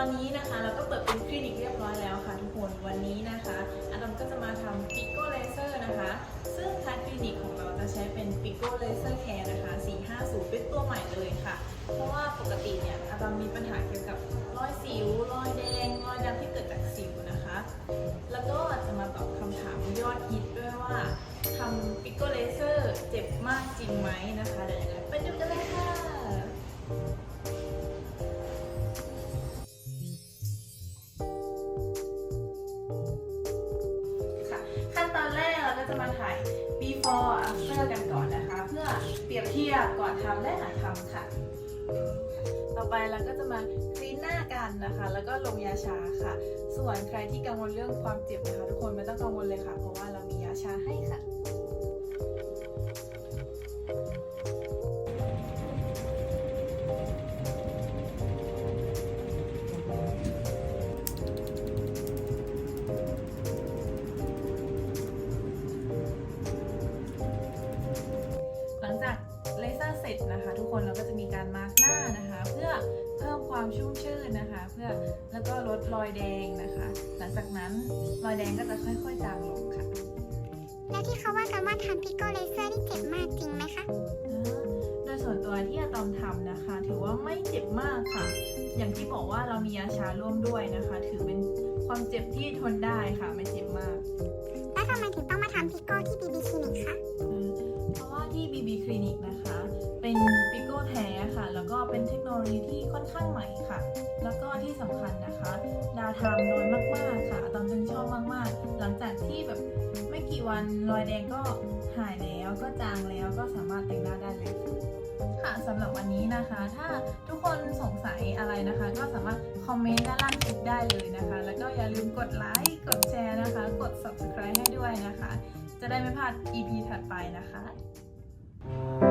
ตอนนี้นะคะเราก็เปิดเป็นคลินิกเรียบร้อยแล้วค่ะทุกคน วันนี้นะคะอาดัมก็จะมาทำปิโก้เลเซอร์นะคะ ซึ่งทางคลินิกของเราจะใช้เป็นปิโก้เลเซอร์แคร์นะคะ 450 เป็นตัวใหม่เลยค่ะ เพราะว่าปกติเนี่ยอาดัมมีปัญหาเกี่ยวกับรอยสิว รอยแดง รอยดำที่เกิดจากสิวนะคะ แล้วก็จะมาตอบคำถามยอดฮิตด้วยว่าทำปิโก้เลเซอร์เจ็บ before after กันก่อนนะคะ เพื่อเปรียบเทียบก่อนทำและหลังทำค่ะ ต่อไปเราก็จะมาคลีนหน้ากันนะคะ แล้วก็ลงยาชาค่ะ ส่วนใครที่กังวลเรื่องความเจ็บนะคะ ทุกคนไม่ต้องกังวลเลยค่ะ เพราะว่าเรามียาชาให้ค่ะ ร์เสร็จนะคะ ทุกคนเราก็จะมีการมาร์กหน้านะคะ เพื่อเพิ่มความชุ่มชื่นนะคะ เพื่อแล้วก็ลดรอยแดงนะคะ หลังจากนั้นรอยแดงก็จะค่อยๆจางลงค่ะ แล้วที่เขาว่ากันว่าทำพิกโกเลเซอร์นี่เจ็บมากจริงไหมคะโดยส่วนตัวที่อะตอมทำนะคะ ถือว่าไม่เจ็บมากค่ะ อย่างที่บอกว่าเรามียาชาร่วมด้วยนะคะ ถือเป็นความเจ็บที่ทนได้ค่ะไม่เจ็บมาก แล้วทำไมถึงต้องมาทำพิกโกที่บีบีคลินิกคะ เพราะว่าที่ BB Clinic นะคะเป็น เป็นเทคโนโลยีที่ค่อนข้างใหม่ค่ะ แล้วก็ที่สำคัญนะคะ ดาวไทม์น้อยมากๆค่ะตอมจึงชอบมากๆ หลังจากที่แบบไม่กี่วันรอยแดงก็หายแล้วก็จางแล้วก็สามารถแต่งหน้าได้เลยค่ะสำหรับวันนี้นะคะ ถ้าทุกคนสงสัยอะไรนะคะ ก็สามารถคอมเมนต์ด้านล่างคลิปได้เลยนะคะ แล้วก็อย่าลืมกดไลค์กดแชร์นะคะ กด subscribe ให้ด้วยนะคะ จะได้ไม่พลาด EP ถัดไปนะคะ